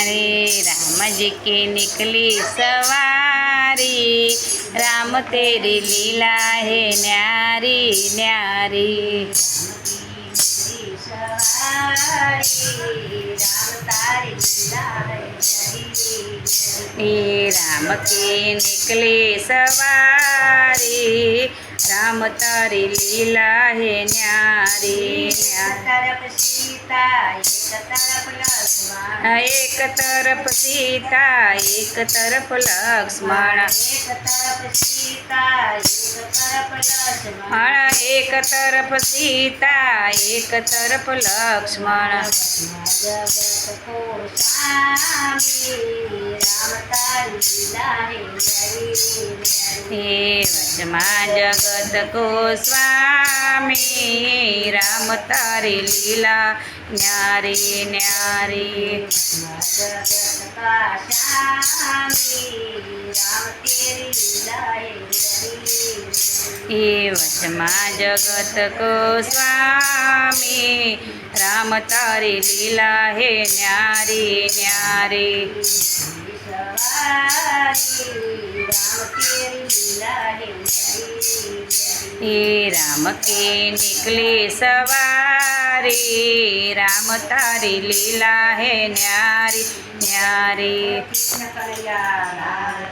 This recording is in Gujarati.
रे राम जी की निकली सवारी राम तेरी लीला है न्यारी न्यारी। सवारी राम तारी लीला હે રામ કે નિકલે સવારી રામ તારી લીલા હે ન્યારી એક તરફ સીતા એક તરફ લક્ષ્મણ એક તરફ સીતા એક તરફ લક્ષ્મણ. હે વચમાં જગત કો સ્વામી રામ તારી લીલા ન્યારી ન્યારી જગત સ્વામી રામ તેરી લીલા હે વચમાં જગત કો સ્વામી રામ તારી લીલા હે ન્યારી ન્યારી સવારી રામ કે નીકળી સવારી રામ તારી લીલા હે ન્યારી ન્યારી